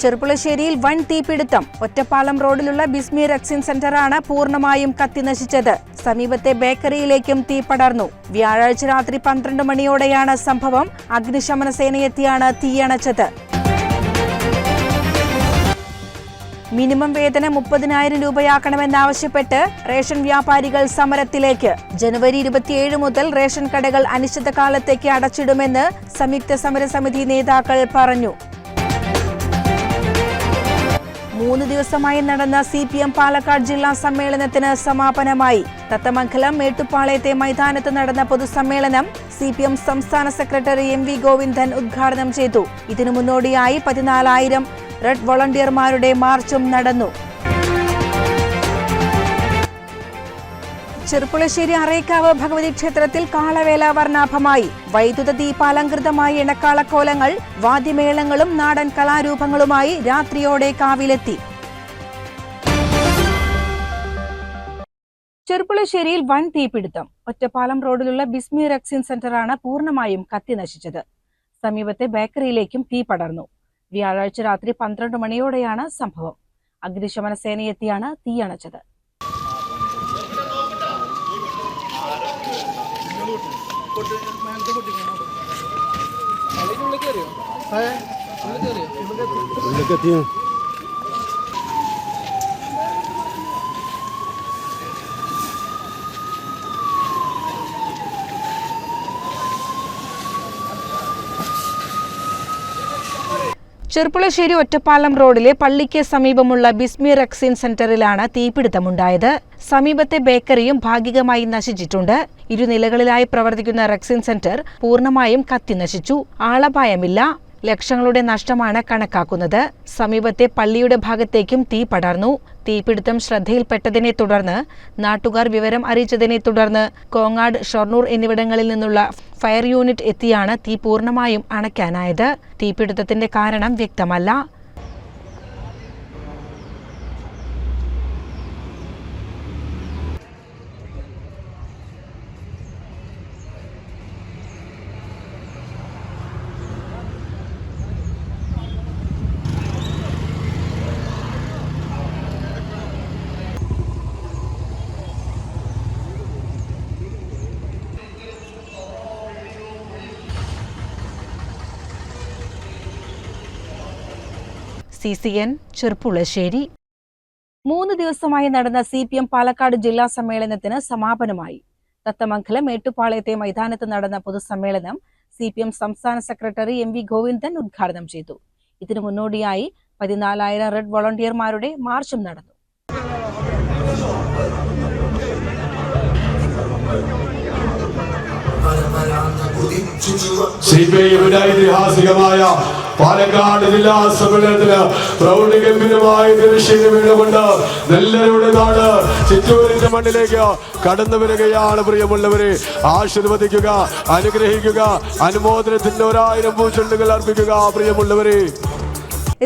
ചെറുപ്പുളശ്ശേരിയിൽ വൻ തീപിടുത്തം. ഒറ്റപ്പാലം റോഡിലുള്ള ബിസ്മി റക്സിൻ സെന്ററാണ് പൂർണമായും കത്തിനശിച്ചത് സമീപത്തെ ബേക്കറിയിലേക്കും തീ പടർന്നു. വ്യാഴാഴ്ച രാത്രി പന്ത്രണ്ട് മണിയോടെയാണ് സംഭവം. അഗ്നിശമന സേനയെത്തിയാണ് തീയണച്ചത്. മിനിമം വേതനം മുപ്പതിനായിരം രൂപയാക്കണമെന്നാവശ്യപ്പെട്ട് റേഷൻ വ്യാപാരികൾ സമരത്തിലേക്ക്. ജനുവരി ഇരുപത്തിയേഴ് മുതൽ റേഷൻ കടകൾ അനിശ്ചിതകാലത്തേക്ക് അടച്ചിടുമെന്ന് സംയുക്ത സമരസമിതി നേതാക്കൾ പറഞ്ഞു. മൂന്ന് ദിവസമായി നടന്ന സി പി എം പാലക്കാട് ജില്ലാ സമ്മേളനത്തിന് സമാപനമായി. തത്തമംഗലം മേട്ടുപ്പാളയത്തെ മൈതാനത്ത് നടന്ന പൊതുസമ്മേളനം സി പി എം സംസ്ഥാന സെക്രട്ടറി എം വി ഗോവിന്ദൻ ഉദ്ഘാടനം ചെയ്തു. ഇതിനു മുന്നോടിയായി പതിനാലായിരം റെഡ് വോളണ്ടിയർമാരുടെ മാർച്ചും നടന്നു. ചെറുപ്പുളശ്ശേരി അറേക്കാവ് ഭഗവതി ക്ഷേത്രത്തിൽ കാളവേല വർണാഭമായി. വൈദ്യുത ദീപാലങ്കൃതമായ ഇണക്കാളക്കോലങ്ങൾ വാദ്യമേളങ്ങളും നാടൻ കലാരൂപങ്ങളുമായി രാത്രിയോടെ കാവിലെത്തി. ചെറുപ്പുളശ്ശേരിയിൽ വൻ തീപിടുത്തം. ഒറ്റപ്പാലം റോഡിലുള്ള ബിസ്മി റക്സിൻ സെന്ററാണ് പൂർണമായും കത്തിനശിച്ചത് സമീപത്തെ ബേക്കറിയിലേക്കും തീ പടർന്നു. വ്യാഴാഴ്ച രാത്രി പന്ത്രണ്ട് മണിയോടെയാണ് സംഭവം. അഗ്നിശമന സേനയെത്തിയാണ് തീയണച്ചത് ഉള്ളിലേക്ക് എത്തിയോ ചെർപ്പുളശ്ശേരി ഒറ്റപ്പാലം റോഡിലെ പള്ളിക്ക് സമീപമുള്ള ബിസ്മി റക്സിൻ സെന്ററിലാണ് തീപിടുത്തമുണ്ടായത്. സമീപത്തെ ബേക്കറിയും ഭാഗികമായി നശിച്ചിട്ടുണ്ട്. ഇരുനിലകളിലായി പ്രവർത്തിക്കുന്ന റക്സിൻ സെന്റർ പൂർണമായും കത്തിനശിച്ചു ആളപായമില്ല. ലക്ഷങ്ങളുടെ നഷ്ടമാണ് കണക്കാക്കുന്നത്. സമീപത്തെ പള്ളിയുടെ ഭാഗത്തേക്കും തീ പടർന്നു. തീപിടുത്തം ശ്രദ്ധയിൽപ്പെട്ടതിനെ തുടർന്ന് നാട്ടുകാർ വിവരം അറിയിച്ചതിനെ തുടർന്ന് കോങ്ങാട് ഷൊർണൂർ എന്നിവിടങ്ങളിൽ നിന്നുള്ള ഫയർ യൂണിറ്റ് എത്തിയാണ് തീ പൂർണമായും അണയ്ക്കാനായത്. തീപിടുത്തത്തിന്റെ കാരണം വ്യക്തമല്ല. സി സി എൻ ചെറുപ്പുളശ്ശേരി മൂന്ന് ദിവസമായി നടന്ന സി പി എം പാലക്കാട് ജില്ലാ സമ്മേളനത്തിന് സമാപനമായി. തത്തമംഗലം മേട്ടുപാളയത്തെ മൈതാനത്ത് നടന്ന പൊതുസമ്മേളനം സി പി എം സംസ്ഥാന സെക്രട്ടറി എം വി ഗോവിന്ദൻ ഉദ്ഘാടനം ചെയ്തു. ഇതിനു മുന്നോടിയായി പതിനാലായിരം റെഡ് വോളണ്ടിയർമാരുടെ മാർച്ചും നടന്നു. സി പി ഐഎമ്മിന്റെ ഐതിഹാസികമായ പാലക്കാട് ജില്ലാ സമ്മേളനത്തിന് പ്രൗഢഗംഭീരമായ തിരശ്ശീല വീടുകൊണ്ട് നെല്ലരുടെ നാട് ചിറ്റൂരിന്റെ മണ്ണിലേക്ക് കടന്നു വരികയാണ് പ്രിയമുള്ളവരെ. ആശീർവദിക്കുക അനുഗ്രഹിക്കുക അനുമോദനത്തിന്റെ ഒരായിരം പൂച്ചെണ്ടുകൾ അർപ്പിക്കുക പ്രിയമുള്ളവരെ.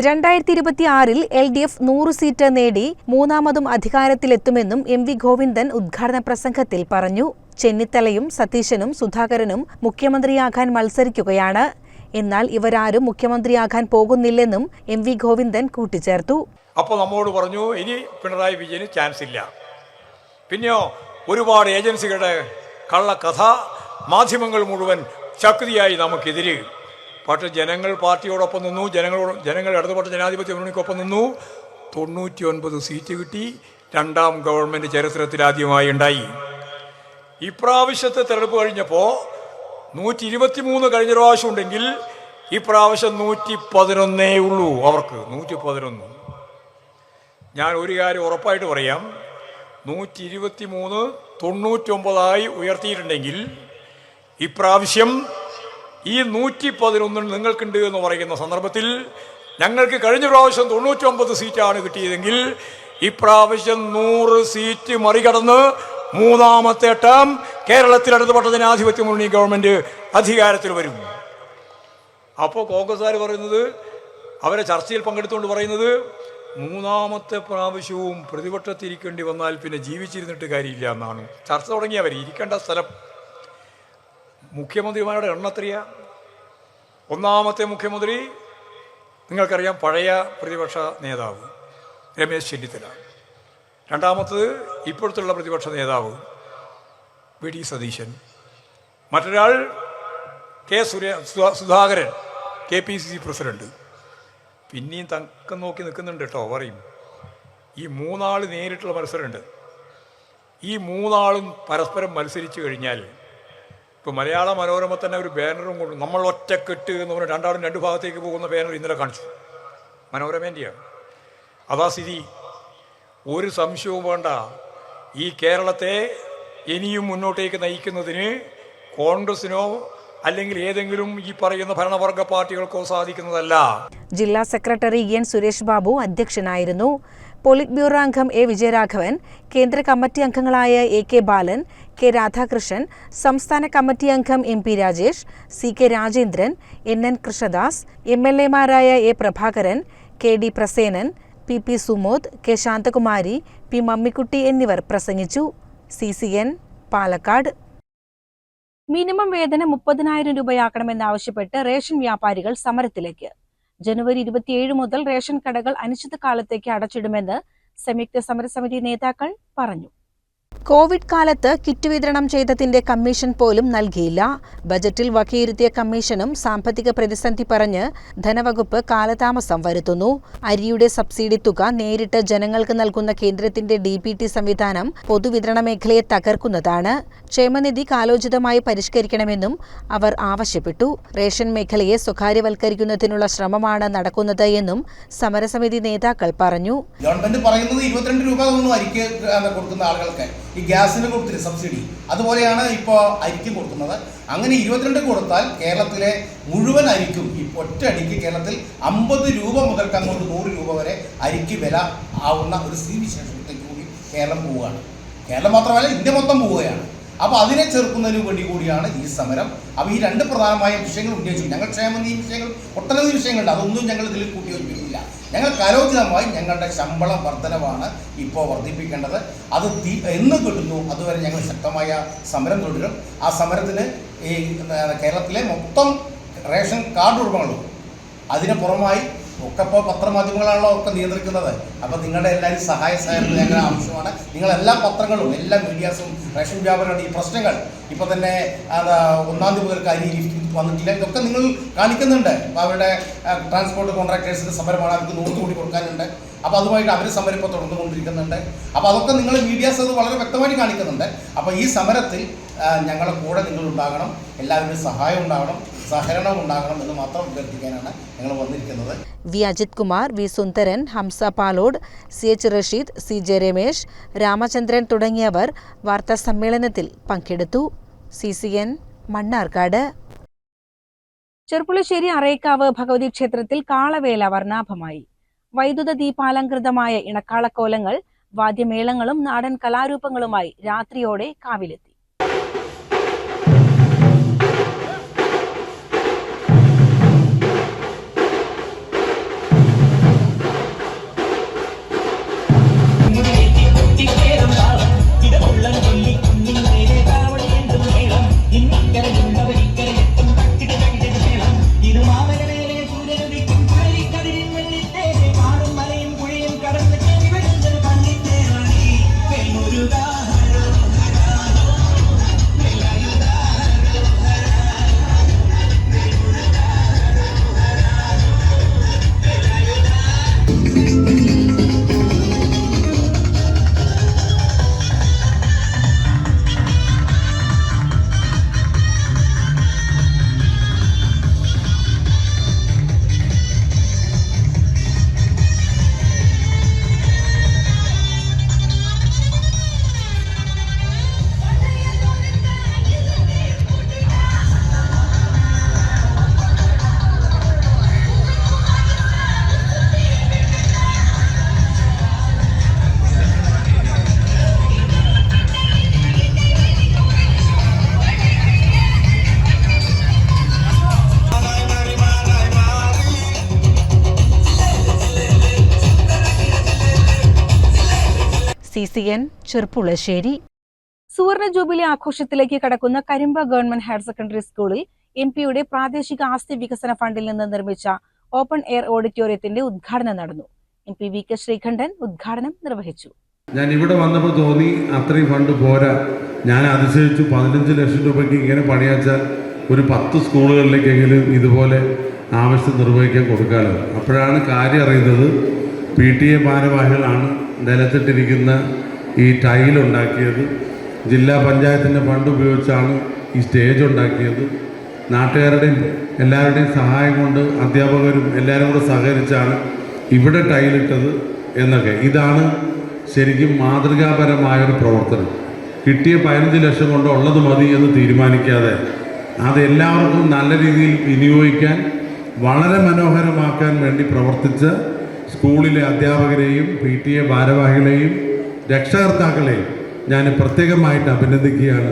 രണ്ടായിരത്തി ഇരുപത്തി ആറിൽ എൽ ഡി എഫ് നൂറ് സീറ്റ് നേടി മൂന്നാമതും അധികാരത്തിലെത്തുമെന്നും എം വി ഗോവിന്ദൻ ഉദ്ഘാടന പ്രസംഗത്തിൽ പറഞ്ഞു. ചെന്നിത്തലയും സതീശനും സുധാകരനും മുഖ്യമന്ത്രിയാകാൻ മത്സരിക്കുകയാണ്. എന്നാൽ ഇവരാരും മുഖ്യമന്ത്രിയാകാൻ പോകുന്നില്ലെന്നും എം വി ഗോവിന്ദൻ കൂട്ടിച്ചേർത്തു. അപ്പോൾ നമ്മോട് പറഞ്ഞു ഇനി പിണറായി വിജയന് ചാൻസ് ഇല്ല. പിന്നെയോ ഒരുപാട് ഏജൻസികളുടെ കള്ളക്കഥ മാധ്യമങ്ങൾ മുഴുവൻ ശക്തിയായി നമുക്കെതിരെ. പക്ഷേ ജനങ്ങൾ പാർട്ടിയോടൊപ്പം നിന്നു ജനങ്ങളോട് ജനങ്ങൾ ഇടതുപക്ഷ ജനാധിപത്യ മുന്നണിക്കൊപ്പം നിന്നു. തൊണ്ണൂറ്റി ഒൻപത് സീറ്റ് കിട്ടി. രണ്ടാം ഗവൺമെന്റ് ചരിത്രത്തിലാദ്യമായി ഉണ്ടായി. ഇപ്രാവശ്യത്തെ തെരഞ്ഞെടുപ്പ് കഴിഞ്ഞപ്പോൾ നൂറ്റി ഇരുപത്തി മൂന്ന് കഴിഞ്ഞ പ്രാവശ്യം ഉണ്ടെങ്കിൽ ഇപ്രാവശ്യം നൂറ്റി പതിനൊന്നേ ഉള്ളൂ അവർക്ക് നൂറ്റി പതിനൊന്ന് ഞാൻ ഒരു കാര്യം ഉറപ്പായിട്ട് പറയാം. നൂറ്റി ഇരുപത്തി മൂന്ന് തൊണ്ണൂറ്റൊമ്പതായി ഉയർത്തിയിട്ടുണ്ടെങ്കിൽ ഇപ്രാവശ്യം ഈ നൂറ്റി പതിനൊന്നിൽ നിങ്ങൾക്കുണ്ട് എന്ന് പറയുന്ന സന്ദർഭത്തിൽ ഞങ്ങൾക്ക് കഴിഞ്ഞ പ്രാവശ്യം തൊണ്ണൂറ്റൊമ്പത് സീറ്റാണ് കിട്ടിയതെങ്കിൽ ഇപ്രാവശ്യം നൂറ് സീറ്റ് മറികടന്ന് മൂന്നാമത്തെ ടേം കേരളത്തിൽ ഇടതുപക്ഷ ജനാധിപത്യ മുന്നണി ഗവൺമെന്റ് അധികാരത്തിൽ വരും. അപ്പോൾ കോൺഗ്രസ്സുകാർ പറയുന്നത് അവരെ ചർച്ചയിൽ പങ്കെടുത്തുകൊണ്ട് പറയുന്നത് മൂന്നാമത്തെ പ്രാവശ്യവും പ്രതിപക്ഷത്തിരിക്കേണ്ടി വന്നാൽ പിന്നെ ജീവിച്ചിരുന്നിട്ട് കാര്യമില്ല എന്നാണ്. ചർച്ച തുടങ്ങിയവർ ഇരിക്കേണ്ട സ്ഥലം. മുഖ്യമന്ത്രിമാരുടെ എണ്ണത്രിയ ഒന്നാമത്തെ മുഖ്യമന്ത്രി നിങ്ങൾക്കറിയാം പഴയ പ്രതിപക്ഷ നേതാവ് രമേശ് ചെന്നിത്തല. രണ്ടാമത്തത് ഇപ്പോഴത്തുള്ള പ്രതിപക്ഷ നേതാവ് വി ഡി സതീശൻ. മറ്റൊരാൾ K സുരേ Sudhakaran K P C C president. പിന്നെയും തക്കം നോക്കി നിൽക്കുന്നുണ്ട് കേട്ടോ പറയും. ഈ മൂന്നാൾ നേരിട്ടുള്ള മത്സരമുണ്ട്. ഈ മൂന്നാളും പരസ്പരം മത്സരിച്ചു കഴിഞ്ഞാൽ ഇപ്പോൾ മലയാള മനോരമ തന്നെ ഒരു ബാനറും കൊണ്ട് നമ്മൾ ഒറ്റക്കെട്ട് എന്ന് പറഞ്ഞ് രണ്ടാളും രണ്ട് ഭാഗത്തേക്ക് പോകുന്ന ബാനർ ഇന്നലെ കാണിച്ചു. മനോരമേന്റെയാണ് അതാ സ്ഥിതി. ഒരു സംശയവും വേണ്ട. ഈ കേരളത്തെ ഇനിയും മുന്നോട്ടേക്ക് നയിക്കുന്നതിന് കോൺഗ്രസിനോ അല്ലെങ്കിൽ ഏതെങ്കിലും ഈ പറയുന്ന ഭരണവർഗ പാർട്ടികൾക്കോ സാധിക്കുന്നതല്ല. ജില്ലാ സെക്രട്ടറി എൻ സുരേഷ് ബാബു അധ്യക്ഷനായിരുന്നു. പോളിറ്റ് ബ്യൂറോ അംഗം എ വിജയരാഘവൻ കേന്ദ്ര കമ്മിറ്റി അംഗങ്ങളായ A K Balan K Radhakrishnan സംസ്ഥാന കമ്മിറ്റി അംഗം M P Rajesh C K Rajendran N N Krishnadas M L എമാരായ A Prabhakaran K D Prasenan P P Sumod K Santhakumari P Mammikutty എന്നിവർ പ്രസംഗിച്ചു. C C N Palakkad. Minimum വേതനം മുപ്പതിനായിരം രൂപയാക്കണമെന്നാവശ്യപ്പെട്ട് ration വ്യാപാരികൾ സമരത്തിലേക്ക്. ജനുവരി ഇരുപത്തിയേഴ് മുതൽ റേഷൻ കടകൾ അനിശ്ചിതകാലത്തേക്ക് അടച്ചിടുമെന്ന് സംയുക്ത സമരസമിതി നേതാക്കൾ പറഞ്ഞു. കോവിഡ് കാലത്ത് കിറ്റ് വിതരണം ചെയ്തതിന്റെ കമ്മീഷൻ പോലും നൽകിയില്ല. ബജറ്റിൽ വകയിരുത്തിയ കമ്മീഷനും സാമ്പത്തിക പ്രതിസന്ധി പറഞ്ഞ് ധനവകുപ്പ് കാലതാമസം വരുത്തുന്നു. അരിയുടെ സബ്സിഡി തുക നേരിട്ട് ജനങ്ങൾക്ക് നൽകുന്ന കേന്ദ്രത്തിന്റെ ഡി ടി സംവിധാനം പൊതുവിതരണ മേഖലയെ തകർക്കുന്നതാണ്. ക്ഷേമനിധി കാലോചിതമായി പരിഷ്കരിക്കണമെന്നും അവർ ആവശ്യപ്പെട്ടു. റേഷൻ മേഖലയെ സ്വകാര്യവൽക്കരിക്കുന്നതിനുള്ള ശ്രമമാണ് നടക്കുന്നത് എന്നും സമരസമിതി നേതാക്കൾ പറഞ്ഞു. ഗവൺമെന്റ് പറയുന്നത് ഇരുപത്തിരണ്ട് രൂപ കൊടുക്കുന്ന ആളുകൾക്ക്. ഈ ഗ്യാസിന് കൊടുത്തില്ല സബ്സിഡി. അതുപോലെയാണ് ഇപ്പോൾ അരിക്ക് കൊടുക്കുന്നത്. അങ്ങനെ ഇരുപത്തിരണ്ട് കൊടുത്താൽ കേരളത്തിലെ മുഴുവൻ അരിക്കും. ഈ ഒറ്റ അടിക്ക് കേരളത്തിൽ അമ്പത് രൂപ മുതൽക്ക് അങ്ങോട്ട് നൂറ് രൂപ വരെ അരിക്ക് വില ആവുന്ന ഒരു സ്ഥിതി വിശേഷത്തേക്ക് കൂടി കേരളം പോവുകയാണ്. കേരളം മാത്രമല്ല ഇന്ത്യ മൊത്തം പോവുകയാണ്. അപ്പോൾ അതിനെ ചെറുക്കുന്നതിന് വേണ്ടി കൂടിയാണ് ഈ സമരം. അപ്പോൾ ഈ രണ്ട് പ്രധാനമായ വിഷയങ്ങൾ ഉന്നയിച്ചു. ഞങ്ങൾ ക്ഷേമനിധി വിഷയങ്ങൾ ഒട്ടനവധി വിഷയങ്ങളുണ്ട്. അതൊന്നും ഞങ്ങൾ ഇതിൽ കൂട്ടി വയ്ക്കുന്നില്ല ഞങ്ങൾ കലോചിതമായി ഞങ്ങളുടെ ശമ്പള വർധനവാണ് ഇപ്പോൾ വർദ്ധിപ്പിക്കേണ്ടത്. അത് തീ എന്ന് കിട്ടുന്നു അതുവരെ ഞങ്ങൾ ശക്തമായ സമരം തുടരും. ആ സമരത്തിന് ഈ കേരളത്തിലെ മൊത്തം റേഷൻ കാർഡ് ഉടമകളും അതിന് പുറമായി ഒക്കെ ഇപ്പോൾ പത്രമാധ്യമങ്ങളാണല്ലോ ഒക്കെ നിയന്ത്രിക്കുന്നത്. അപ്പോൾ നിങ്ങളുടെ എല്ലാവരും സഹായ സഹകരണം ഞങ്ങൾ ആവശ്യമാണ്. നിങ്ങൾ എല്ലാ പത്രങ്ങളും എല്ലാ മീഡിയാസും റേഷൻ വ്യാപാരമാണ് ഈ പ്രശ്നങ്ങൾ. ഇപ്പോൾ തന്നെ ഒന്നാം തീയതി മുതൽ ലിഫ്റ്റ് വന്നിട്ടില്ല. ഇതൊക്കെ നിങ്ങൾ കാണിക്കുന്നുണ്ട്. അപ്പോൾ അവരുടെ ട്രാൻസ്പോർട്ട് കോൺട്രാക്ടേഴ്സിന്റെ സമരമാണ് അവർക്ക് നൂറ് കോടി കൊടുക്കാനുണ്ട്. അപ്പോൾ അതുമായിട്ട് അവർ സമരം ഇപ്പോൾ തുടർന്നുകൊണ്ടിരിക്കുന്നുണ്ട്. അപ്പോൾ അതൊക്കെ നിങ്ങൾ മീഡിയാസ് അത് വളരെ വ്യക്തമായിട്ട് കാണിക്കുന്നുണ്ട്. അപ്പോൾ ഈ സമരത്തിൽ ഞങ്ങളുടെ കൂടെ നിങ്ങൾ ഉണ്ടാകണം എല്ലാവരും സഹായം ഉണ്ടാകണം സഹകരണം ഉണ്ടാകണം എന്ന് മാത്രം അഭ്യർത്ഥിക്കാനാണ് ഞങ്ങൾ വന്നിരിക്കുന്നത്. V Ajith Kumar V Sundaran Hamza Palode C H Rasheed C J Ramesh Ramachandran തുടങ്ങിയവർ വാർത്താ സമ്മേളനത്തിൽ പങ്കെടുത്തു. C C N Mannarkkad. Cherpulassery Arekkavu Bhagavathi ക്ഷേത്രത്തിൽ കാളവേല വർണാഭമായി. വൈദ്യുത ദീപാലങ്കൃതമായ ഇണക്കാളക്കോലങ്ങൾ വാദ്യമേളങ്ങളും നാടൻ കലാരൂപങ്ങളുമായി രാത്രിയോടെ കാവിലെത്തി. ചെർപ്പുളശ്ശേരി സുവർണ ജൂബിലി ആഘോഷത്തിലേക്ക് കടക്കുന്ന കരിമ്പ ഗവൺമെന്റ് ഹയർ സെക്കൻഡറി സ്കൂളിൽ എം പിയുടെ പ്രാദേശിക ആസ്തി വികസന ഫണ്ടിൽ നിന്ന് നിർമ്മിച്ച ഓപ്പൺ എയർ ഓഡിറ്റോറിയത്തിന്റെ ഉദ്ഘാടനം നടന്നു. M P V K Sreekandan ഉദ്ഘാടനം നിർവഹിച്ചു. ഞാൻ ഇവിടെ വന്നപ്പോൾ തോന്നി അത്രയും ഫണ്ട് പോരാ. ഞാൻ അതിശയിച്ചു പതിനഞ്ച് ലക്ഷം രൂപയ്ക്ക് ഇങ്ങനെ പണിയാച്ചാൽ ഒരു പത്ത് സ്കൂളുകളിലേക്കെങ്കിലും ഇതുപോലെ ആവശ്യം നിർവഹിക്കാൻ കൊടുക്കാമല്ലോ അപ്പോഴാണ് കാര്യം അറിയുന്നത് പി ടി എ ഭാരവാഹികളാണ് നിലത്തിട്ടിരിക്കുന്ന ഈ ടൈൽ ഉണ്ടാക്കിയത്. ജില്ലാ പഞ്ചായത്തിന്റെ ഫണ്ട് ഉപയോഗിച്ചാണ് ഈ സ്റ്റേജ് ഉണ്ടാക്കിയത്. നാട്ടുകാരുടെയും എല്ലാവരുടെയും സഹായം കൊണ്ട് അധ്യാപകരും എല്ലാവരും കൂടെ സഹകരിച്ചാണ് ഇവിടെ ടൈലിട്ടത് എന്നൊക്കെ. ഇതാണ് ശരിക്കും മാതൃകാപരമായൊരു പ്രവർത്തനം. കിട്ടിയ പതിനഞ്ച് ലക്ഷം കൊണ്ട് ഉള്ളത് മതി എന്ന് തീരുമാനിക്കാതെ അതെല്ലാവർക്കും നല്ല രീതിയിൽ വിനിയോഗിക്കാൻ വളരെ മനോഹരമാക്കാൻ വേണ്ടി പ്രവർത്തിച്ച സ്കൂളിലെ അധ്യാപകരെയും പി ടി എ ഭാരവാഹികളെയും രക്ഷകർത്താക്കളെയും ഞാൻ പ്രത്യേകമായിട്ട് അഭിനന്ദിക്കുകയാണ്.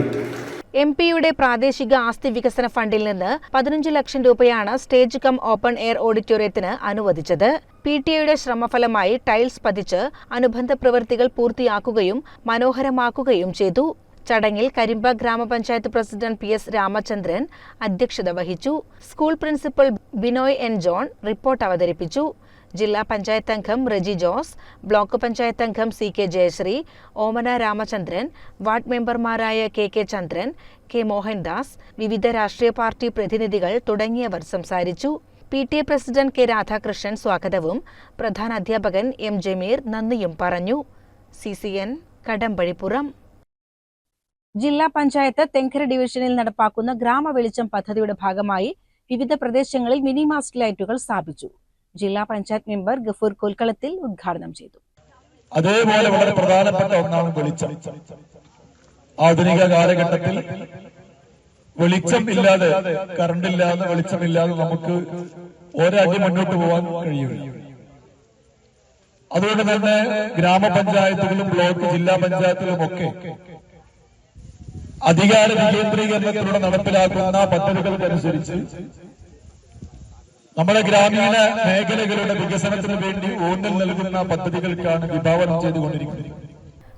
എം പിയുടെ പ്രാദേശിക ആസ്തി വികസന ഫണ്ടിൽ നിന്ന് പതിനഞ്ച് ലക്ഷം രൂപയാണ് സ്റ്റേജ് കം ഓപ്പൺ എയർ ഓഡിറ്റോറിയത്തിന് അനുവദിച്ചത്. പി ടി എയുടെ ശ്രമഫലമായി ടൈൽസ് പതിച്ച് അനുബന്ധ പ്രവൃത്തികൾ പൂർത്തിയാക്കുകയും മനോഹരമാക്കുകയും ചെയ്തു. ചടങ്ങിൽ കരിമ്പ ഗ്രാമപഞ്ചായത്ത് പ്രസിഡന്റ് പി എസ് രാമചന്ദ്രൻ അധ്യക്ഷത വഹിച്ചു. School principal Binoy N John report അവതരിപ്പിച്ചു. ജില്ലാ പഞ്ചായത്ത് അംഗം റെജി ജോസ് ബ്ലോക്ക് പഞ്ചായത്ത് അംഗം C K Jayasree Omana Ramachandran ward മെമ്പർമാരായ K K Chandran K Mohandas വിവിധ രാഷ്ട്രീയ പാർട്ടി പ്രതിനിധികൾ തുടങ്ങിയവർ സംസാരിച്ചു. P T A president K Radhakrishnan സ്വാഗതവും. പ്രധാന അധ്യാപകൻ എം ജമീർ നന്ദിയും പറഞ്ഞു. C C N Kadampazhipuram. ജില്ലാ പഞ്ചായത്ത് തെങ്കര ഡിവിഷനിൽ നടപ്പാക്കുന്ന ഗ്രാമവെളിച്ചം പദ്ധതിയുടെ ഭാഗമായി വിവിധ പ്രദേശങ്ങളിൽ മിനി മാസ്റ്റ് ലൈറ്റുകൾ സ്ഥാപിച്ചു. ജില്ലാ പഞ്ചായത്ത് മെമ്പർ ഗഫൂർ കൊൽക്കളത്തിൽ ഉദ്ഘാടനം ചെയ്തു. അതേപോലെ വളരെ പ്രധാനപ്പെട്ട ഒന്നാണ് വെളിച്ചം. ആധുനിക കാലഘട്ടത്തിൽ വെളിച്ചം ഇല്ലാതെ കറണ്ട് ഇല്ലാതെ വെളിച്ചം ഇല്ലാതെ നമുക്ക് ഒരടി മുന്നോട്ട് പോകാൻ കഴിയില്ല. അതുകൊണ്ട് തന്നെ ഗ്രാമപഞ്ചായത്തുകളും ബ്ലോക്ക് ജില്ലാ പഞ്ചായത്തുകളും ഒക്കെ അധികാര വികേന്ദ്രീകരണത്തിലൂടെ നടപ്പിലാക്കുന്ന പദ്ധതികൾക്കനുസരിച്ച് നമ്മുടെ ഗ്രാമീണ മേഖലകളുടെ വികസനത്തിന് വേണ്ടി ഊന്നൽ നൽകുന്ന പദ്ധതികൾക്കാണ് വിഭാവനം ചെയ്തുകൊണ്ടിരിക്കുന്നത്.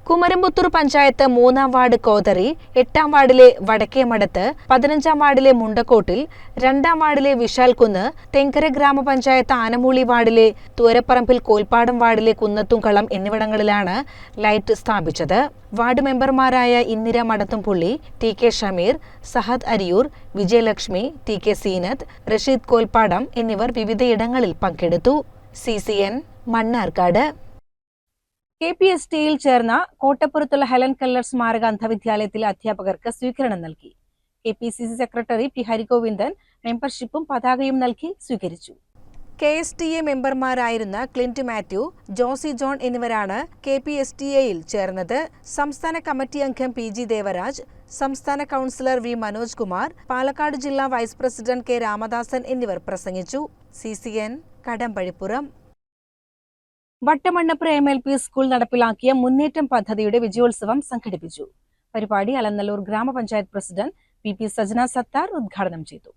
കുമരംപുത്തൂർ പഞ്ചായത്ത് മൂന്നാം വാർഡ് കോതറി എട്ടാം വാർഡിലെ വടക്കേ മടത്ത് പതിനഞ്ചാം വാർഡിലെ മുണ്ടക്കോട്ടിൽ രണ്ടാം വാർഡിലെ വിശാൽകുന്ന് തെങ്കര ഗ്രാമപഞ്ചായത്ത് ആനമൂളി വാർഡിലെ തൂരപ്പറമ്പിൽ കോൽപ്പാടം വാർഡിലെ കുന്നത്തുംകളം എന്നിവിടങ്ങളിലാണ് ലൈറ്റ് സ്ഥാപിച്ചത്. വാർഡ് മെമ്പർമാരായ Indira Madathumpully T K Shameer Sahad Ariyur Vijayalakshmi T K Seenath Rasheed Kolppadam എന്നിവർ വിവിധയിടങ്ങളിൽ പങ്കെടുത്തു. C C N Mannarkkad. K P S ടിയിൽ ചേർന്ന കോട്ടപ്പുറത്തുള്ള ഹെലൻ കല്ലർ സ്മാരക അന്ധവിദ്യാലയത്തിലെ അധ്യാപകർക്ക് സ്വീകരണം നൽകി. K P C C secretary P Harigovindan മെമ്പർഷിപ്പും പതാകയും നൽകി സ്വീകരിച്ചു. കെ എസ് ടി എ മെമ്പർമാരായിരുന്ന ക്ലിന്റ് മാത്യു ജോസി ജോൺ എന്നിവരാണ് കെ പി എസ് ടി എയിൽ ചേർന്നത്. സംസ്ഥാന കമ്മിറ്റി അംഗം പി ജി ദേവരാജ് സംസ്ഥാന കൗൺസിലർ വി മനോജ് കുമാർ പാലക്കാട് ജില്ലാ വൈസ് പ്രസിഡന്റ് കെ രാമദാസൻ എന്നിവർ പ്രസംഗിച്ചു. C C N Kadampazhipuram. Vattamannapura M L P school നടപ്പിലാക്കിയ മുന്നേറ്റം പദ്ധതിയുടെ വിജയോത്സവം സംഘടിപ്പിച്ചു. പരിപാടി അലനല്ലൂർ ഗ്രാമപഞ്ചായത്ത് president P P Sajana Sathar ഉദ്ഘാടനം ചെയ്തു.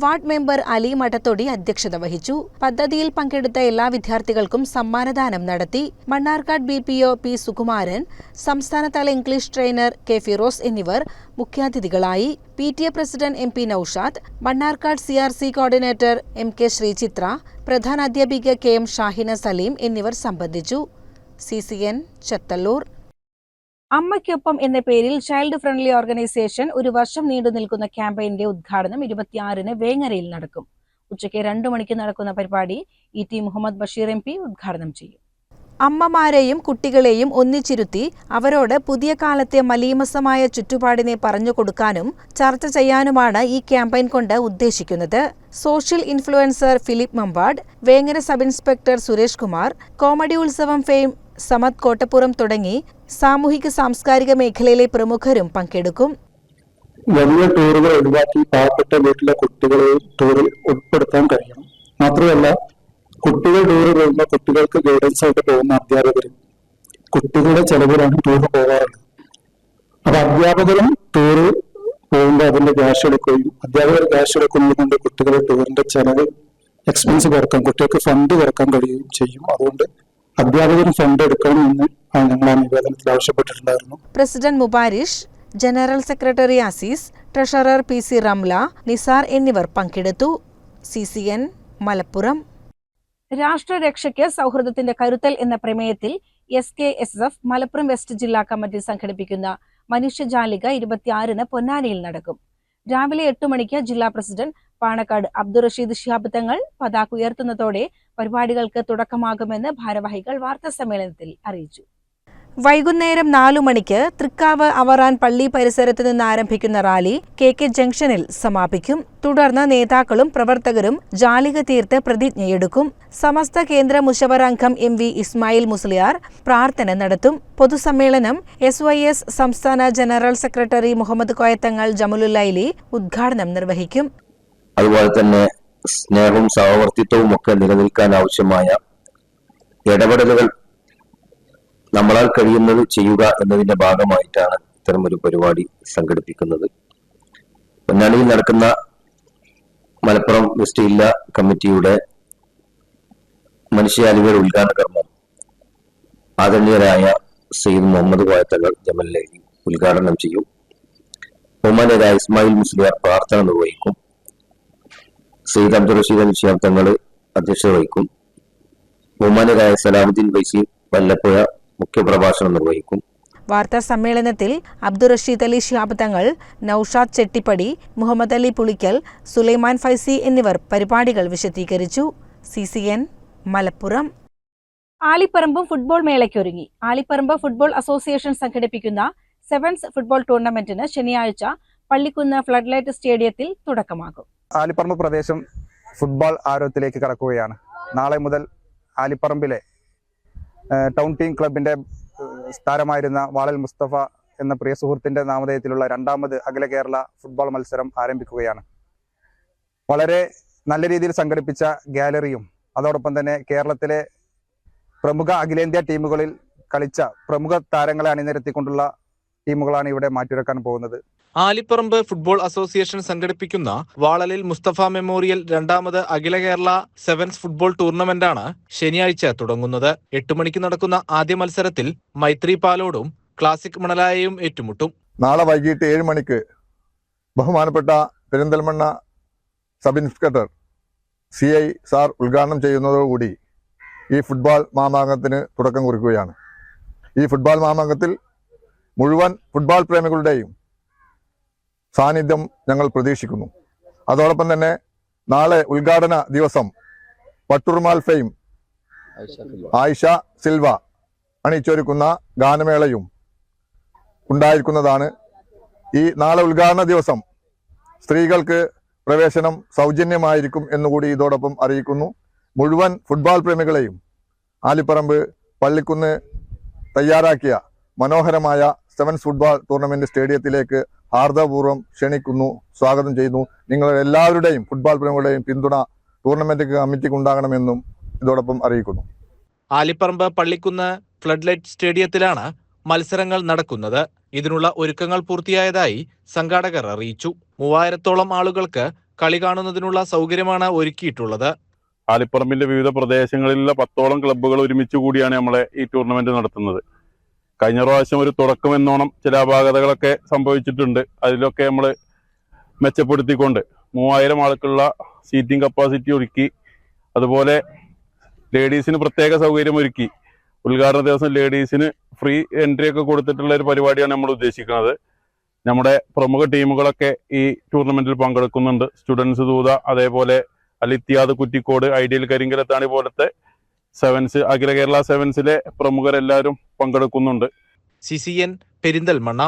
വാർഡ് മെമ്പർ അലി മഠത്തൊടി അധ്യക്ഷത വഹിച്ചു. പദ്ധതിയിൽ പങ്കെടുത്ത എല്ലാ വിദ്യാർത്ഥികൾക്കും സമ്മാനദാനം നടത്തി. Mannarkkad B P O P Sukumaran സംസ്ഥാനതല ഇംഗ്ലീഷ് ട്രെയിനർ കെ ഫിറോസ് എന്നിവർ മുഖ്യാതിഥികളായി. P T A president M P Noushad Mannarkkad C R C coordinator M K Sreechithra പ്രധാന അധ്യാപിക കെ എം ഷാഹിന സലീം എന്നിവർ സംബന്ധിച്ചു. C C N Chathallur. അമ്മയ്ക്കൊപ്പം എന്ന പേരിൽ ചൈൽഡ് ഫ്രണ്ട്ലി ഓർഗനൈസേഷൻ ഒരു വർഷം നീണ്ടു നിൽക്കുന്ന ക്യാമ്പയിന്റെ ഉദ്ഘാടനം ഇരുപത്തിയാറിന് വേങ്ങരയിൽ നടക്കും. ഉച്ചയ്ക്ക് രണ്ടു മണിക്ക് നടക്കുന്ന പരിപാടി E T Muhammad Basheer M P ഉദ്ഘാടനം ചെയ്യും. അമ്മമാരെയും കുട്ടികളെയും ഒന്നിച്ചിരുത്തി അവരോട് പുതിയ കാലത്തെ മലീമസമായ ചുറ്റുപാടിനെ പറഞ്ഞു കൊടുക്കാനും ചർച്ച ചെയ്യാനുമാണ് ഈ ക്യാമ്പയിൻ കൊണ്ട് ഉദ്ദേശിക്കുന്നത്. Social influencer Philip Mambad Vengara sub inspector Suresh Kumar comedy Utsavam fame Samad Kottappuram തുടങ്ങി സാമൂഹിക സാംസ്കാരിക മേഖലയിലെ പ്രമുഖരും പങ്കെടുക്കും. വലിയ ടൂറുകൾ ഒഴിവാക്കി പാവപ്പെട്ട വീട്ടിലെ കുട്ടികളെ ടൂറിൽ ഉൾപ്പെടുത്താൻ കഴിയണം മാത്രമല്ല കുട്ടികൾ ടൂറ് പോകുമ്പോൾ കുട്ടികൾക്ക് ഗൈഡൻസ് ആയിട്ട് പോകുന്ന അധ്യാപകരും കുട്ടികളുടെ ചെലവിലാണ് ടൂർ പോകാറുള്ളത്. അപ്പൊ അധ്യാപകരും ടൂറ് പോകുമ്പോൾ അതിന്റെ ക്യാഷ് എടുക്കുകയും അധ്യാപകർ ക്യാഷ് എടുക്കുന്നത് കൊണ്ട് കുട്ടികളുടെ ടൂറിന്റെ ചെലവ് എക്സ്പെൻസ് കുറയ്ക്കാൻ കുട്ടികൾക്ക് ഫണ്ട് കുറയ്ക്കാൻ കഴിയുകയും ചെയ്യും. അതുകൊണ്ട് അധ്യാപകരും ഫണ്ട് എടുക്കണം എന്ന് ഞങ്ങൾ ആ നിവേദനത്തിൽ ആവശ്യപ്പെട്ടിട്ടുണ്ടായിരുന്നു. President Mubarish general secretary Azeez treasurer P C Ramla Nisar എന്നിവർ പങ്കെടുത്തു. C C N Malappuram. രാഷ്ട്രരക്ഷയ്ക്ക് സൗഹൃദത്തിന്റെ കരുത്തൽ എന്ന പ്രമേയത്തിൽ S K S F Malappuram west ജില്ലാ കമ്മിറ്റി സംഘടിപ്പിക്കുന്ന മനുഷ്യജാലിക ഇരുപത്തിയാറിന് പൊന്നാനിയിൽ നടക്കും. രാവിലെ എട്ട് മണിക്ക് ജില്ലാ പ്രസിഡന്റ് പാണക്കാട് അബ്ദുൾ റഷീദ് ഷിഹാബ് തങ്ങൾ പതാക ഉയർത്തുന്നതോടെ പരിപാടികൾക്ക് തുടക്കമാകുമെന്ന് ഭാരവാഹികൾ വാർത്താ സമ്മേളനത്തിൽ അറിയിച്ചു. വൈകുന്നേരം നാലു മണിക്ക് തൃക്കാവ് അവറാൻ പള്ളി പരിസരത്ത് നിന്ന് ആരംഭിക്കുന്ന റാലി കെ കെ ജംഗ്ഷനിൽ സമാപിക്കും. തുടർന്ന് നേതാക്കളും പ്രവർത്തകരും ജാലിക തീർത്ത് പ്രതിജ്ഞയെടുക്കും. സമസ്ത കേന്ദ്ര മുഷവർ അംഗം എം വി ഇസ്മായിൽ മുസ്ലിയാർ പ്രാർത്ഥന നടത്തും. പൊതുസമ്മേളനം എസ് വൈ എസ് സംസ്ഥാന ജനറൽ സെക്രട്ടറി മുഹമ്മദ് കോയത്തങ്ങൾ ജമുലുല്ലൈലി ഉദ്ഘാടനം നിർവഹിക്കും. അതുപോലെ തന്നെ സ്നേഹവും സഹവർത്തിത്വവും ഒക്കെ നിലനിൽക്കാൻ ആവശ്യമായ ഇടപെടലുകൾ നമ്മളാൽ കഴിയുന്നത് ചെയ്യുക എന്നതിന്റെ ഭാഗമായിട്ടാണ് ഇത്തരമൊരു പരിപാടി സംഘടിപ്പിക്കുന്നത്. പൊന്നാനിയിൽ നടക്കുന്ന മലപ്പുറം വെസ്റ്റ് ജില്ലാ കമ്മിറ്റിയുടെ മനുഷ്യാലികൾ ഉദ്ഘാടന കർമ്മം ആദരണീയരായ സയ്യിദ് മുഹമ്മദ് കോയത്തങ്ങൾ ജമലി ഉദ്ഘാടനം ചെയ്യും. ബഹുമാനരായ ഇസ്മായിൽ മുസ്ലിയാർ പ്രാർത്ഥന നിർവഹിക്കും. സയ്യിദ് അബ്ദുൾ റഷീദ് അലി തങ്ങൾ അധ്യക്ഷത വഹിക്കും. ബഹുമാനരായ സലാമുദ്ദീൻ വൈസി വല്ലപ്പുഴ മുഖ്യപ്രഭാഷണം നിർവഹിക്കും. വാർത്താ സമ്മേളനത്തിൽ അബ്ദുൾ റഷീദ് അലി ഷിഹാബ് തങ്ങൾ നൌഷാദ് ചെട്ടിപ്പടി മുഹമ്മദ് അലി പുളിക്കൽ സുലൈമാൻ ഫൈസി എന്നിവർ പരിപാടികൾ വിശദീകരിച്ചു. C C N Malappuram. ആലിപ്പറമ്പും football മേളയ്ക്കൊരുങ്ങി. ആലിപ്പറമ്പ് ഫുട്ബോൾ അസോസിയേഷൻ സംഘടിപ്പിക്കുന്ന സെവൻസ് ഫുട്ബോൾ ടൂർണമെന്റിന് ശനിയാഴ്ച പള്ളിക്കുന്ന് ഫ്ലഡ്ലൈറ്റ് സ്റ്റേഡിയത്തിൽ തുടക്കമാകും. ആലിപ്പറമ്പ് പ്രദേശം ഫുട്ബോൾ ആരോഗ്യത്തിലേക്ക് കടക്കുകയാണ്. നാളെ മുതൽ ആലിപ്പറമ്പിലെ ടൗൺ ടീം ക്ലബിന്റെ ഏഹ്, താരമായിരുന്ന വാളൽ മുസ്തഫ എന്ന പ്രിയ സുഹൃത്തിന്റെ നാമധേയത്തിലുള്ള രണ്ടാമത് അഖില കേരള ഫുട്ബോൾ മത്സരം ആരംഭിക്കുകയാണ്. വളരെ നല്ല രീതിയിൽ സംഘടിപ്പിച്ച ഗാലറിയും അതോടൊപ്പം തന്നെ കേരളത്തിലെ പ്രമുഖ അഖിലേന്ത്യാ ടീമുകളിൽ കളിച്ച പ്രമുഖ താരങ്ങളെ അണിനിരത്തിക്കൊണ്ടുള്ള ടീമുകളാണ് ഇവിടെ മാറ്റിവെക്കാൻ പോകുന്നത്. ആലിപ്പറമ്പ് ഫുട്ബോൾ അസോസിയേഷൻ സംഘടിപ്പിക്കുന്ന വാളലിൽ മുസ്തഫ മെമ്മോറിയൽ രണ്ടാമത് അഖില കേരള സെവൻസ് ഫുട്ബോൾ ടൂർണമെന്റാണ് ശനിയാഴ്ച തുടങ്ങുന്നത്. എട്ട് മണിക്ക് നടക്കുന്ന ആദ്യ മത്സരത്തിൽ മൈത്രി പാലോടും ക്ലാസിക് മണലായയും ഏറ്റുമുട്ടും. നാളെ വൈകിട്ട് ഏഴ് മണിക്ക് ബഹുമാനപ്പെട്ട Perinthalmanna sub inspector C I sir ഉദ്ഘാടനം ചെയ്യുന്നതോടുകൂടി ഈ ഫുട്ബോൾ മാമാങ്കത്തിന് തുടക്കം കുറിക്കുകയാണ്. ഈ ഫുട്ബോൾ മാമാങ്കത്തിൽ മുഴുവൻ ഫുട്ബോൾ പ്രേമികളുടെയും സാന്നിധ്യം ഞങ്ങൾ പ്രതീക്ഷിക്കുന്നു. അതോടൊപ്പം തന്നെ നാളെ ഉദ്ഘാടന ദിവസം പട്ടുർമാൽ ഫെയിം ആയിഷ സിൽവ അണിച്ചൊരുക്കുന്ന ഗാനമേളയും ഉണ്ടായിരിക്കുന്നതാണ്. ഈ നാളെ ഉദ്ഘാടന ദിവസം സ്ത്രീകൾക്ക് പ്രവേശനം സൗജന്യമായിരിക്കും എന്നുകൂടി ഇതോടൊപ്പം അറിയിക്കുന്നു. മുഴുവൻ ഫുട്ബോൾ പ്രേമികളെയും ആലിപ്പറമ്പ് പള്ളിക്കുന്ന് തയ്യാറാക്കിയ മനോഹരമായ സെവൻസ് ഫുട്ബോൾ ടൂർണമെന്റ് സ്റ്റേഡിയത്തിലേക്ക് ഹാർദവപൂർവം ക്ഷണിക്കുന്നു സ്വാഗതം ചെയ്യുന്നു. നിങ്ങളുടെ എല്ലാവരുടെയും ഫുട്ബോൾ പ്രേമികളുടെയും പിന്തുണ ടൂർണമെന്റ് കമ്മിറ്റിക്ക് ഉണ്ടാകണമെന്നും ഇതോടൊപ്പം അറിയിക്കുന്നു. ആലിപ്പറമ്പ് പള്ളിക്കുന്ന് ഫ്ലഡ് ലൈറ്റ് സ്റ്റേഡിയത്തിലാണ് മത്സരങ്ങൾ നടക്കുന്നത്. ഇതിനുള്ള ഒരുക്കങ്ങൾ പൂർത്തിയായതായി സംഘാടകർ അറിയിച്ചു. മൂവായിരത്തോളം ആളുകൾക്ക് കളി കാണുന്നതിനുള്ള സൗകര്യമാണ് ഒരുക്കിയിട്ടുള്ളത്. ആലിപ്പറമ്പിന്റെ വിവിധ പ്രദേശങ്ങളിലുള്ള പത്തോളം ക്ലബ്ബുകൾ ഒരുമിച്ച് കൂടിയാണ് നമ്മളെ ഈ ടൂർണമെന്റ് നടത്തുന്നത്. കഴിഞ്ഞ പ്രാവശ്യം ഒരു തുടക്കം എന്നോണം ചില അപാകതകളൊക്കെ സംഭവിച്ചിട്ടുണ്ട്. അതിലൊക്കെ നമ്മൾ മെച്ചപ്പെടുത്തിക്കൊണ്ട് മൂവായിരം ആൾക്കുള്ള സീറ്റിംഗ് കപ്പാസിറ്റി ഒരുക്കി അതുപോലെ ലേഡീസിന് പ്രത്യേക സൗകര്യം ഒരുക്കി. ഉദ്ഘാടന ദിവസം ലേഡീസിന് ഫ്രീ എൻട്രി ഒക്കെ കൊടുത്തിട്ടുള്ള ഒരു പരിപാടിയാണ് നമ്മൾ ഉദ്ദേശിക്കുന്നത്. നമ്മുടെ പ്രമുഖ ടീമുകളൊക്കെ ഈ ടൂർണമെന്റിൽ പങ്കെടുക്കുന്നുണ്ട്. സ്റ്റുഡൻസ് ദൂത അതേപോലെ അലിത്യാദ് കുറ്റിക്കോട് ഐഡിയൽ കരിങ്കലത്താണി പോലത്തെ സെവൻസ് അഖില കേരള സെവൻസിലെ പ്രമുഖരെല്ലാവരും പങ്കെടുക്കുന്നുണ്ട്. C C N Perinthalmanna.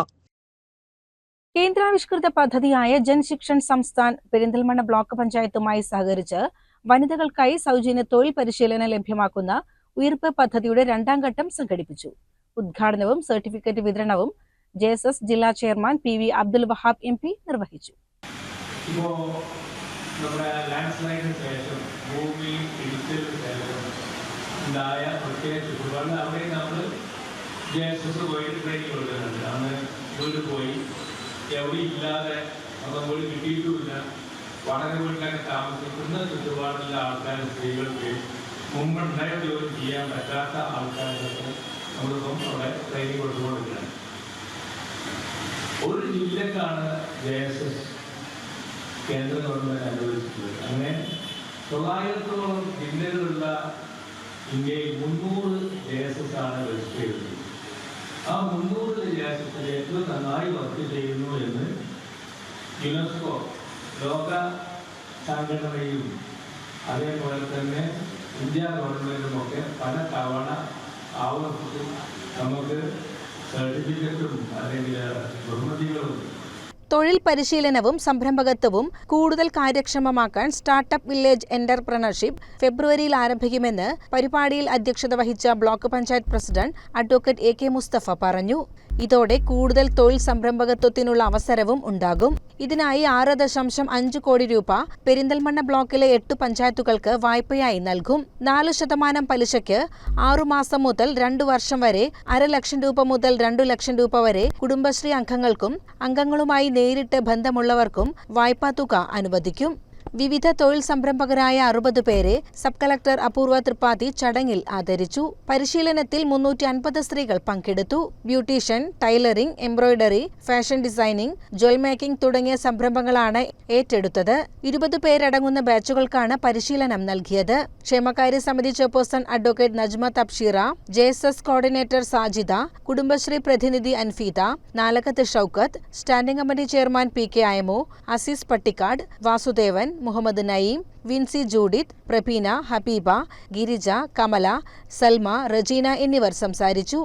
കേന്ദ്രാവിഷ്കൃത പദ്ധതിയായ ജൻശിക്ഷൻ സംസ്ഥാൻ പെരിന്തൽമണ്ണ ബ്ലോക്ക് പഞ്ചായത്തുമായി സഹകരിച്ച് വനിതകൾക്കായി സൗജന്യ തൊഴിൽ പരിശീലനം ലഭ്യമാക്കുന്ന ഉയർപ്പ് പദ്ധതിയുടെ രണ്ടാം ഘട്ടം സംഘടിപ്പിച്ചു. ഉദ്ഘാടനവും സർട്ടിഫിക്കറ്റ് വിതരണവും ജെ എസ് എസ് ജില്ലാ chairman P V Abdul Wahab M P നിർവഹിച്ചു. ഉണ്ടായ പ്രത്യേക ചുറ്റുപാടിൽ അവിടെ നമ്മൾ ജെ എസ് എസ് പോയി ട്രെയിനിങ് കൊടുക്കുന്നുണ്ട്. അന്ന് ഇതുകൊണ്ട് പോയി. എവിടെ ഇല്ലാതെ നമ്മൾ വീട് കിട്ടിയിട്ടുമില്ല. വളരെ വീട്ടിലൊക്കെ താമസിക്കുന്ന ചുറ്റുപാടിലെ ആൾക്കാർ സ്ത്രീകൾക്ക് മുമ്പുണ്ടായ ജോലി ചെയ്യാൻ പറ്റാത്ത ആൾക്കാർക്ക് നമ്മളിപ്പം അവിടെ ട്രെയിനിങ് കൊടുത്തുകൊണ്ടിരിക്കുകയാണ്. ഒരു ജില്ലക്കാണ് ജെ എസ് എസ് കേന്ദ്ര ഗവൺമെന്റ് അനുവദിച്ചിട്ടുള്ളത് അങ്ങനെ തൊള്ളായിരത്തോളം ജില്ലകളുള്ള ഇന്ത്യയിൽ മുന്നൂറ് എസ് ആണ് രജിസ്റ്റർ ചെയ്തത്. ആ മുന്നൂറ് എസിൽ ഏറ്റവും നന്നായി വർക്ക് ചെയ്യുന്നു എന്ന് യുനെസ്കോ ലോക സംഘടനയും അതേപോലെ തന്നെ ഇന്ത്യ ഗവൺമെന്റും ഒക്കെ പല തവണ ആവർത്തിച്ച് നമുക്ക് സർട്ടിഫിക്കറ്റും അല്ലെങ്കിൽ ബഹുമതികളും തൊഴിൽ പരിശീലനവും സംരംഭകത്വവും കൂടുതൽ കാര്യക്ഷമമാക്കാൻ സ്റ്റാർട്ടപ്പ് വില്ലേജ് എന്റർപ്രണർഷിപ്പ് ഫെബ്രുവരിയിൽ ആരംഭിക്കുമെന്ന് പരിപാടിയിൽ അധ്യക്ഷത വഹിച്ച block panchayat president advocate A K Mustafa പറഞ്ഞു. ഇതോടെ കൂടുതൽ തൊഴിൽ സംരംഭകത്വത്തിനുള്ള അവസരവും ഉണ്ടാകും. ഇതിനായി ആറ് ദശാംശം അഞ്ച് കോടി രൂപ പെരിന്തൽമണ്ണ ബ്ലോക്കിലെ എട്ട് പഞ്ചായത്തുകൾക്ക് വായ്പയായി നൽകും. നാല് ശതമാനം പലിശയ്ക്ക് ആറുമാസം മുതൽ രണ്ടു വർഷം വരെ ലക്ഷം രൂപ മുതൽ രണ്ടു ലക്ഷം രൂപ വരെ കുടുംബശ്രീ അംഗങ്ങൾക്കും അംഗങ്ങളുമായി നേരിട്ട് ബന്ധമുള്ളവർക്കും വായ്പാ തുക അനുവദിക്കും. വിവിധ തൊഴിൽ സംരംഭകരായ അറുപത് പേരെ സബ് കളക്ടർ അപൂർവ ത്രിപാഠി ചടങ്ങിൽ ആദരിച്ചു. പരിശീലനത്തിൽ മുന്നൂറ്റി അൻപത് സ്ത്രീകൾ പങ്കെടുത്തു. Beautician tailoring embroidery fashion designing jewel making തുടങ്ങിയ സംരംഭങ്ങളാണ് ഏറ്റെടുത്തത്. ഇരുപത് പേരടങ്ങുന്ന ബാച്ചുകൾക്കാണ് പരിശീലനം നൽകിയത്. ക്ഷേമകാര്യ സമിതി chairperson advocate Najma Thabsheera J S S coordinator Sajida Kudumbashree പ്രതിനിധി Anfeetha Nalakath Shoukath standing committee chairman P K Ayamu Azeez Pattikkad Vasudevan Muhammad Naeem Vincy Judith Prabeena Habeeba Girija Kamala Salma Rejeena എന്നിവർ സംസാരിച്ചു.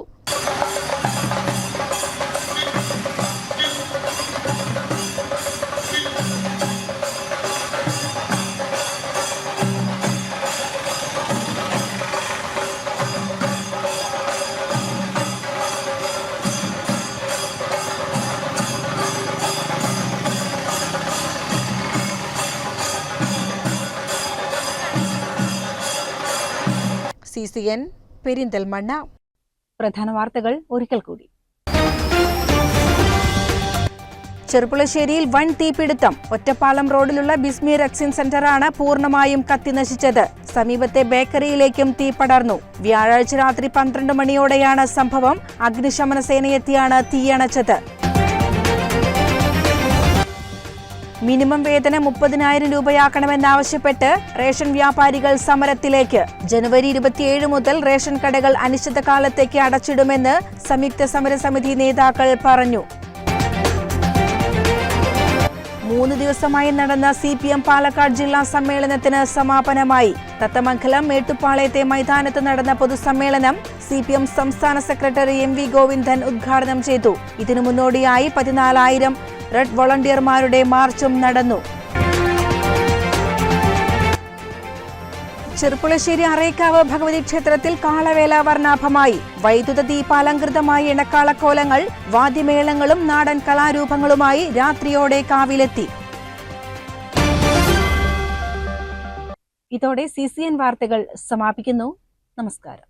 C N Perinthalmanna. പ്രധാന വാർത്തകൾ ഒരിക്കൽ കൂടി. ചെറുപ്പുളശ്ശേരിയിൽ വൻ തീപിടുത്തം. ഒറ്റപ്പാലം റോഡിലുള്ള ബിസ്മി റക്സിൻ സെന്ററാണ് പൂർണമായും കത്തിനശിച്ചത്. സമീപത്തെ ബേക്കറിയിലേക്കും തീ പടർന്നു. വ്യാഴാഴ്ച രാത്രി പന്ത്രണ്ട് മണിയോടെയാണ് സംഭവം. അഗ്നിശമന സേനയെത്തിയാണ് തീയണച്ചത്. മിനിമം വേതനം മുപ്പതിനായിരം രൂപയാക്കണമെന്നാവശ്യപ്പെട്ട് റേഷൻ വ്യാപാരികൾ സമരത്തിലേക്ക്. ജനുവരി ഇരുപത്തിയേഴ് മുതൽ റേഷൻ കടകൾ അനിശ്ചിതകാലത്തേക്ക് അടച്ചിടുമെന്ന് സംയുക്ത സമരസമിതി നേതാക്കൾ പറഞ്ഞു. മൂന്ന് ദിവസമായി നടന്ന സി പി എം പാലക്കാട് ജില്ലാ സമ്മേളനത്തിന് സമാപനമായി. തത്തമംഗലം മേട്ടുപ്പാളയത്തെ മൈതാനത്ത് നടന്ന പൊതുസമ്മേളനം സി പി എം സംസ്ഥാന സെക്രട്ടറി എം വി ഗോവിന്ദൻ ഉദ്ഘാടനം ചെയ്തു. ഇതിനു മുന്നോടിയായി പതിനാലായിരം റെഡ് വോളണ്ടിയർമാരുടെ മാർച്ചും നടന്നു. ചെറുപ്പുളശ്ശേരി അറേക്കാവ് ഭഗവതി ക്ഷേത്രത്തിൽ കാളവേല വർണാഭമായി. വൈദ്യുത ദീപാലങ്കൃതമായ ഇണക്കാളക്കോലങ്ങൾ വാദ്യമേളങ്ങളും നാടൻ കലാരൂപങ്ങളുമായി രാത്രിയോടെ കാവിലെത്തി. ഇതോടെ സി സി എൻ വാർത്തകൾ സമാപിക്കുന്നു. നമസ്കാരം.